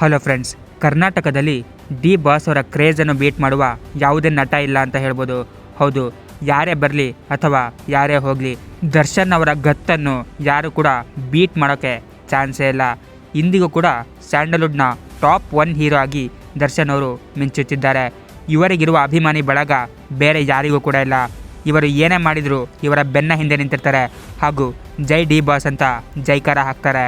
Hello friends, ಕರ್ನಾಟಕದಲ್ಲಿ D boss ಅವರ ಕ್ರೇಜನ್ನು ಬೀಟ್ ಮಾಡುವ ಯಾವುದೇ ನಟ ಇಲ್ಲ ಅಂತ ಹೇಳ್ಬೋದು. ಹೌದು, ಯಾರೇ ಬರಲಿ ಅಥವಾ ಯಾರೇ ಹೋಗಲಿ, ದರ್ಶನ್ ಅವರ ಗತ್ತನ್ನು ಯಾರು ಕೂಡ ಬೀಟ್ ಮಾಡೋಕ್ಕೆ ಚಾನ್ಸೇ ಇಲ್ಲ. ಇಂದಿಗೂ ಕೂಡ ಸ್ಯಾಂಡಲ್ವುಡ್ನ ಟಾಪ್ ಒನ್ ಹೀರೋ ಆಗಿ ದರ್ಶನ್ ಅವರು ಮಿಂಚುತ್ತಿದ್ದಾರೆ. ಇವರಿಗಿರುವ ಅಭಿಮಾನಿ ಬಳಗ ಬೇರೆ ಯಾರಿಗೂ ಕೂಡ ಇಲ್ಲ. ಇವರು ಏನೇ ಮಾಡಿದ್ರು ಇವರ ಬೆನ್ನ ಹಿಂದೆ ನಿಂತಿರ್ತಾರೆ. ಹಾಗೂ ಜೈ ಡಿ ಬಾಸ್ ಅಂತ ಜೈಕಾರ ಹಾಕ್ತಾರೆ.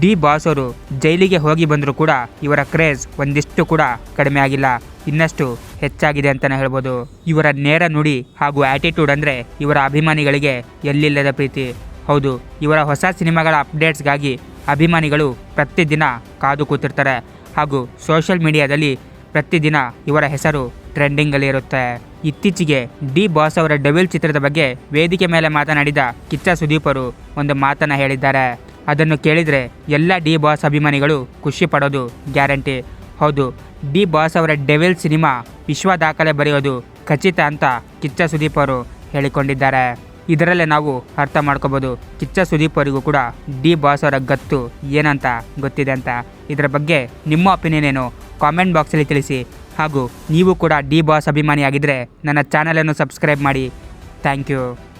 ಡಿ ಬಾಸ್ ಅವರು ಜೈಲಿಗೆ ಹೋಗಿ ಬಂದರೂ ಕೂಡ ಇವರ ಕ್ರೇಜ್ ಒಂದಿಷ್ಟು ಕೂಡ ಕಡಿಮೆ ಆಗಿಲ್ಲ. ಇನ್ನಷ್ಟು ಹೆಚ್ಚಾಗಿದೆ ಅಂತಲೇ ಹೇಳ್ಬೋದು. ಇವರ ನೇರ ನುಡಿ ಹಾಗೂ ಆ್ಯಟಿಟ್ಯೂಡ್ ಅಂದರೆ ಇವರ ಅಭಿಮಾನಿಗಳಿಗೆ ಎಲ್ಲಿಲ್ಲದ ಪ್ರೀತಿ. ಹೌದು, ಇವರ ಹೊಸ ಸಿನಿಮಾಗಳ ಅಪ್ಡೇಟ್ಸ್ಗಾಗಿ ಅಭಿಮಾನಿಗಳು ಪ್ರತಿದಿನ ಕಾದು ಕೂತಿರ್ತಾರೆ. ಹಾಗೂ ಸೋಷಿಯಲ್ ಮೀಡಿಯಾದಲ್ಲಿ ಪ್ರತಿದಿನ ಇವರ ಹೆಸರು ಟ್ರೆಂಡಿಂಗಲ್ಲಿ ಇರುತ್ತೆ. ಇತ್ತೀಚೆಗೆ ಡಿ ಬಾಸ್ ಅವರ ಡೆವಿಲ್ ಚಿತ್ರದ ಬಗ್ಗೆ ವೇದಿಕೆ ಮೇಲೆ ಮಾತನಾಡಿದ ಕಿಚ್ಚ ಸುದೀಪರು ಒಂದು ಮಾತನ್ನ ಹೇಳಿದ್ದಾರೆ. ಅದನ್ನು ಕೇಳಿದರೆ ಎಲ್ಲ ಡಿ ಬಾಸ್ ಅಭಿಮಾನಿಗಳು ಖುಷಿ ಪಡೋದು ಗ್ಯಾರಂಟಿ. ಹೌದು, ಡಿ ಬಾಸ್ ಅವರ ಡೆವಿಲ್ ಸಿನಿಮಾ ವಿಶ್ವ ದಾಖಲೆ ಬರೆಯೋದು ಖಚಿತ ಅಂತ ಕಿಚ್ಚ ಸುದೀಪ್ ಅವರು ಹೇಳಿಕೊಂಡಿದ್ದಾರೆ. ಇದರಲ್ಲೇ ನಾವು ಅರ್ಥ ಮಾಡ್ಕೋಬೋದು. ಕಿಚ್ಚ ಸುದೀಪ್ ಅವರಿಗೂ ಕೂಡ ಡಿ ಬಾಸ್ ಅವರ ಗತ್ತು ಏನಂತ ಗೊತ್ತಿದೆ ಅಂತ. ಇದರ ಬಗ್ಗೆ ನಿಮ್ಮ ಒಪಿನಿಯನ್ ಏನು? ಕಾಮೆಂಟ್ ಬಾಕ್ಸಲ್ಲಿ ತಿಳಿಸಿ. ಹಾಗೂ ನೀವು ಕೂಡ ಡಿ ಬಾಸ್ ಅಭಿಮಾನಿಯಾಗಿದ್ದರೆ ನನ್ನ ಚಾನಲನ್ನು ಸಬ್ಸ್ಕ್ರೈಬ್ ಮಾಡಿ. Thank you